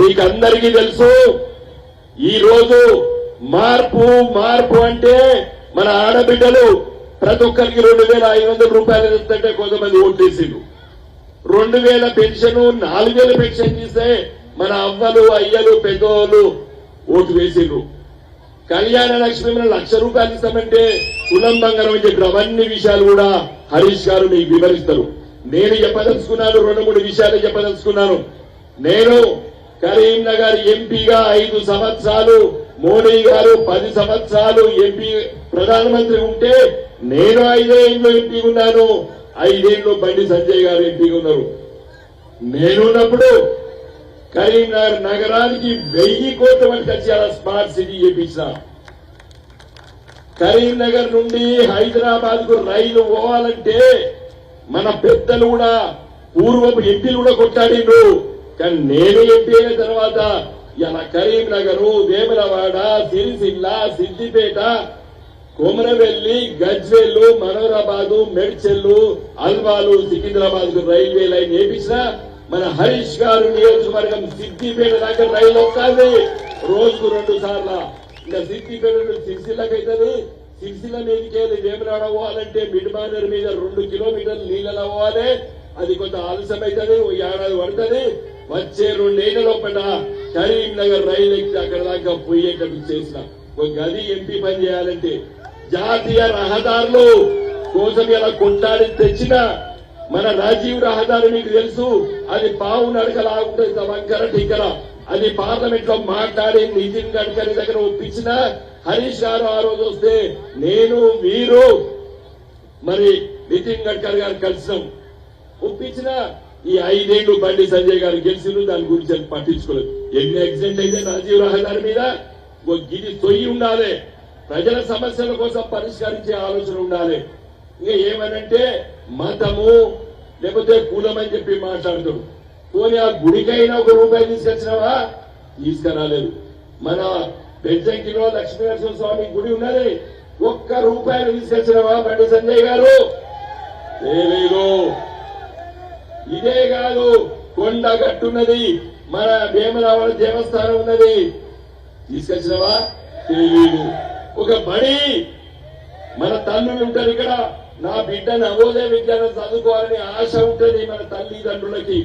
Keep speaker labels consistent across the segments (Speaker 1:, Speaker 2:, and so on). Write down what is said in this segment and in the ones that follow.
Speaker 1: మీకు అందరికీ తెలుసు ఈ రోజు మార్పు మార్పు అంటే మన ఆడబిడ్డలు ప్రతి ఒక్కరికి రెండు వేల ఐదు వందల రూపాయలు ఇస్తుంటే కొంతమంది ఓట్లేసిండ్రు. రెండు వేల పెన్షన్ నాలుగు వేల పెన్షన్ ఇస్తే మన అవ్వలు అయ్యలు పెద్దోళ్ళు ఓటు వేసిండ్రు. కళ్యాణ లక్ష్మి మనం లక్ష రూపాయలు ఇస్తామంటే కులం బంగారం అని చెప్పిన అవన్నీ విషయాలు కూడా హరీష్ గారు మీకు వివరిస్తారు. నేను చెప్పదలుచుకున్నాను రెండు మూడు విషయాలు చెప్పదలుచుకున్నాను. నేను కరీంనగర్ ఎంపీగా ఐదు సంవత్సరాలు మోడీ గారు పది సంవత్సరాలు ఎంపీ ప్రధానమంత్రి ఉంటే నేను ఐదేళ్ళు ఎంపీ ఉన్నాను. ఐదేళ్ళు బండి సంజయ్ గారు ఎంపీగా ఉన్నారు. నేనున్నప్పుడు కరీంనగర్ నగరానికి వెయ్యి కోట్ల మంది వచ్చి స్మార్ట్ సిటీ చేపించిన. కరీంనగర్ నుండి హైదరాబాద్కు రైలు పోవాలంటే మన పెద్దలు కూడా పూర్వపు ఎంపీలు కూడా కొట్టాడిండ్రు. కానీ నేను ఎంపీ అయిన తర్వాత ఇలా కరీంనగర్ వేములవాడ సిరిసిల్ల సిద్దిపేట కొమరవెల్లి గజ్వేలు మనోరాబాదు మెడ్చెల్లు అల్వాలు సికింద్రాబాద్కు రైల్వే లైన్ వేపించినా మన హరీష్ గారు నియోజకవర్గం సిద్దిపేట దాకా రైలు వస్తుంది. రోజుకు రెండు సార్లు. ఇంకా సిద్దిపేట సిరిసిల్లకి అవుతుంది. సిరిసిల్ల మీదకెళ్ళి వేములాడ పోవాలంటే మిడ్మానర్ మీద రెండు కిలోమీటర్లు నీళ్ళలో పోవాలి. అది కొంత ఆలస్యం అవుతుంది ఓ ఏడాది పడుతుంది. వచ్చే రెండేళ్ళ లోపల కరీంనగర్ రైలు ఎక్కి అక్కడ దాకా పోయేటట్టు చేసిన. ఒక గది ఎంపీ పని చేయాలంటే జాతీయ రహదారులు కోసం ఇలా కొట్టాడి తెచ్చిన మన రాజీవ్ రహదారి మీకు తెలుసు అది పావు నడకలాగుంటుంది వంకర టిక్కర అది పార్లమెంట్లో మాట్లాడి నితిన్ గడ్కరీ దగ్గర ఒప్పించిన హరీష్ గారు ఆ రోజు వస్తే నేను మీరు మరి నితిన్ గడ్కరీ గారు కలిసినాం. ఒప్పించిన ఈ ఐదేళ్ళు బండి సంజయ్ గారు గెలిచిండ్రు దాని గురించి పట్టించుకోలేదు. ఎన్ని యాక్సిడెంట్ అయితే రాజీవ్ రహదారి మీద గిది తొయ్యి ఉండాలి. ప్రజల సమస్యల కోసం పరిష్కరించే ఆలోచన ఉండాలి. ఇంకా ఏమనంటే మతము లేకపోతే కులం అని చెప్పి మాట్లాడతాడు పోనీ ఆ గుడికైనా ఒక రూపాయి తీసుకొచ్చినావా? తీసుకురాలేదు. మన పెంచంకిలో లక్ష్మీనరసింహ స్వామి గుడి ఉన్నది. ఒక్క రూపాయలు తీసుకొచ్చినావా బండి సంజయ్ గారు? లేదు. ఇదే కాదు కొండ గట్టున్నది మన భీమరావణ దేవస్థానం ఉన్నది. తీసుకొచ్చినవా? తెలియదు ఒక బడి మన తల్లులు ఉంటారు ఇక్కడ. నా బిడ్డ నవోదయ విద్యాలయం చదువుకోవాలని ఆశ ఉంటుంది మన తల్లిదండ్రులకి.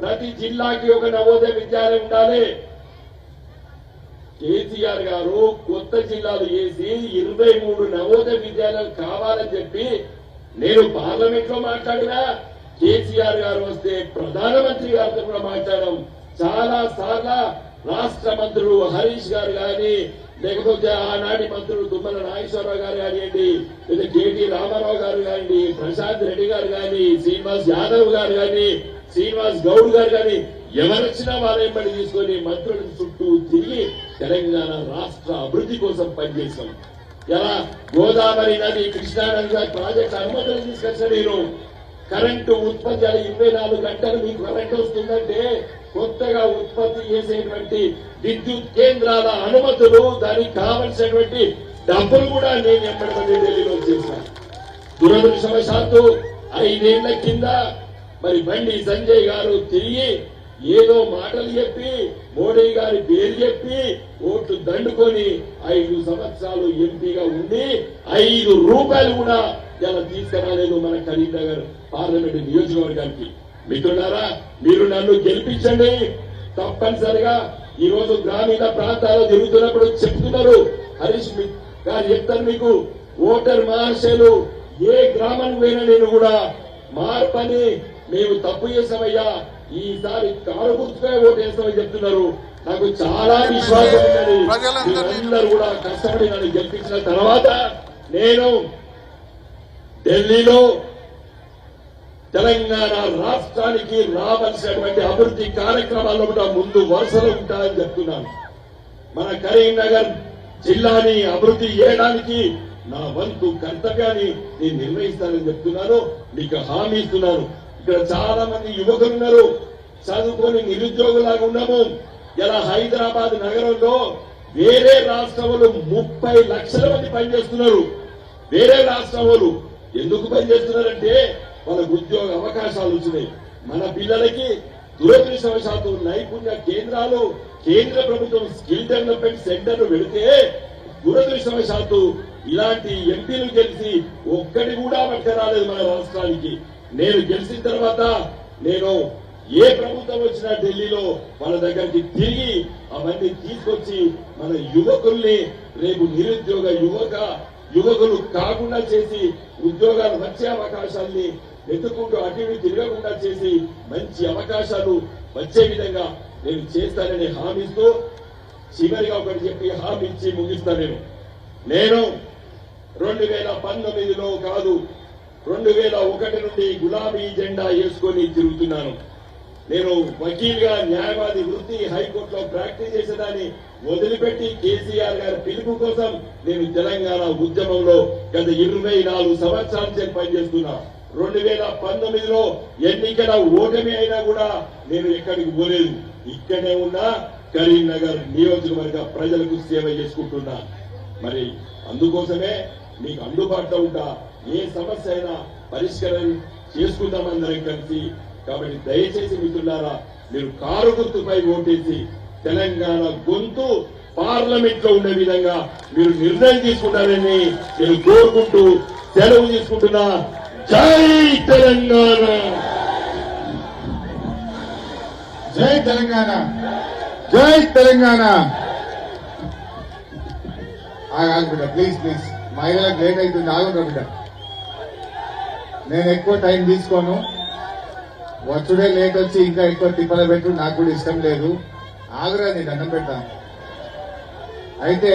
Speaker 1: ప్రతి జిల్లాకి ఒక నవోదయ విద్యాలయం ఉండాలి. కేసీఆర్ గారు కొత్త జిల్లాలు వేసి ఇరవై మూడు నవోదయ విద్యాలయాలు కావాలని చెప్పి నేను పార్లమెంట్లో మాట్లాడినా కేసీఆర్ గారు వస్తే ప్రధానమంత్రి గారితో కూడా మాట్లాడడం చాలా సార్లు రాష్ట్ర మంత్రులు హరీష్ గారు గాని లేకపోతే ఆనాటి మంత్రులు తుమ్మల నాగేశ్వరరావు గారు కానివ్వండి లేదా కేటీ రామారావు గారు కానివ్వండి ప్రశాంత్ రెడ్డి గారు కానీ శ్రీనివాస్ యాదవ్ గారు కానీ శ్రీనివాస్ గౌడ్ గారు కానీ ఎవరొచ్చినా వాళ్ళ ఎంబడి తీసుకొని మంత్రుల చుట్టూ తిరిగి తెలంగాణ రాష్ట్ర అభివృద్ధి కోసం పనిచేశాం ఎలా? గోదావరి నది కృష్ణానది గారి ప్రాజెక్ట్ అనుమతులు తీసుకొచ్చిన నేను కరెంటు ఉత్పత్తి ఇరవై నాలుగు గంటలు మీకు కరెంట్ వస్తుందంటే కొత్తగా ఉత్పత్తి చేసేటువంటి విద్యుత్ కేంద్రాల అనుమతులు దానికి కావలసినటువంటి డబ్బులు కూడా నేను ఎప్పటికీ ఢిల్లీలో చేశాను. దురదృష్టవశాత్తు ఐదేళ్ళ కింద మరి బండి సంజయ్ గారు తిరిగి ఏదో మాటలు చెప్పి మోడీ గారి పేరు చెప్పి ఓట్లు దండుకొని ఐదు సంవత్సరాలు ఎంపీగా ఉండి ఐదు రూపాయలు కూడా ఇలా తీసుకురాలేదు మన కరీంనగర్ పార్లమెంట్ నియోజకవర్గానికి. మిత్రులారా మీరు నన్ను గెలిపించండి. తప్పనిసరిగా ఈ రోజు గ్రామీణ ప్రాంతాల్లో తిరుగుతున్నప్పుడు చెప్తున్నారు. హరీష్ గారు చెప్తాను మీకు ఓటర్ మహాశయులు ఏ గ్రామానికి పోయినా నేను కూడా మార్పని మేము తప్పు చేసామయ్యా ఈసారి కారు గుర్తుగా ఓటు వేస్తామని చెప్తున్నారు. నాకు చాలా విశ్వాసం ఉన్నది. కూడా కష్టపడి నన్ను గెలిపించిన తర్వాత నేను ఢిల్లీలో తెలంగాణ రాష్ట్రానికి రావాల్సినటువంటి అభివృద్ధి కార్యక్రమాల్లో కూడా ముందు వరుసలు ఉంటాయని చెప్తున్నాను. మన కరీంనగర్ జిల్లాని అభివృద్ధి చేయడానికి నా వంతు కర్తవ్యాన్ని నేను నిర్వహిస్తానని చెప్తున్నాను. మీకు హామీ ఇస్తున్నాను. ఇక్కడ చాలా మంది యువకులు ఉన్నారు. చదువుకొని నిరుద్యోగులాగా ఉన్నాము. ఇలా హైదరాబాద్ నగరంలో వేరే రాష్ట్రంలో ముప్పై లక్షల మంది పనిచేస్తున్నారు. వేరే రాష్ట్రం వాళ్ళు ఎందుకు పనిచేస్తున్నారంటే వాళ్ళకు ఉద్యోగ అవకాశాలు వచ్చినాయి. మన పిల్లలకి దురదృష్టవశాత్తు నైపుణ్య కేంద్రాలు కేంద్ర ప్రభుత్వం స్కిల్ డెవలప్మెంట్ సెంటర్ పెడితే దురదృష్టవశాత్తు ఇలాంటి ఎంపీలు గెలిచి ఒక్కటి కూడా పట్టుకురాలేదు మన రాష్ట్రానికి. నేను గెలిచిన తర్వాత నేను ఏ ప్రభుత్వం వచ్చినా ఢిల్లీలో వాళ్ళ దగ్గరికి తిరిగి అవన్నీ తీసుకొచ్చి మన యువకుల్ని రేపు నిరుద్యోగ యువక యువకులు కాకుండా చేసి ఉద్యోగాలు మంచి అవకాశాల్ని వెతుక్కుంటూ అటు తిరగకుండా చేసి మంచి అవకాశాలు వచ్చే విధంగా నేను చేస్తానని హామీస్తూ చివరిగా ఒకటి చెప్పి హామీ ఇచ్చి ముగిస్తా నేను. నేను రెండు వేల పంతొమ్మిదిలో కాదు రెండు వేల ఒకటి నుండి గులాబీ జెండా వేసుకొని తిరుగుతున్నాను. నేను వకీల్గా న్యాయవాది వృత్తి హైకోర్టులో ప్రాక్టీస్ చేసేదాన్ని వదిలిపెట్టి కేసీఆర్ గారి పిలుపు కోసం నేను తెలంగాణ ఉద్యమంలో గత ఇరవై నాలుగు సంవత్సరాల చేసి పనిచేస్తున్నా. రెండు వేల పంతొమ్మిదిలో ఎన్నికల ఓటమి అయినా కూడా నేను ఎక్కడికి పోలేదు. ఇక్కడే ఉన్నా కరీంనగర్ నియోజకవర్గ ప్రజలకు సేవ చేసుకుంటున్నా. మరి అందుకోసమే మీకు అందుబాటులో ఉంటా. ఏ సమస్య అయినా పరిష్కారం చేసుకుందామందరం కలిసి. కాబట్టి దయచేసి మిత్రులారా మీరు కారు గుర్తుపై ఓటేసి తెలంగాణ గొంతు పార్లమెంట్లో ఉండే విధంగా మీరు నిర్ణయం తీసుకుంటారని నేను కోరుకుంటూ సెలవు తీసుకుంటున్నా. జై తెలంగాణ!
Speaker 2: జై తెలంగాణ! జై తెలంగాణ! ఆగు బిడ్డ ప్లీజ్ ప్లీజ్ మహిళలకు లేట్ అవుతుంది ఆగుండ్రా బిడ్డ. నేను ఎక్కువ టైం తీసుకోను. వచ్చుడే లేట్ వచ్చి ఇంకా ఎక్కువ తిప్పల పెట్టు నాకు కూడా ఇష్టం లేదు. ఆగురా నీ దండం పెట్టా అయితే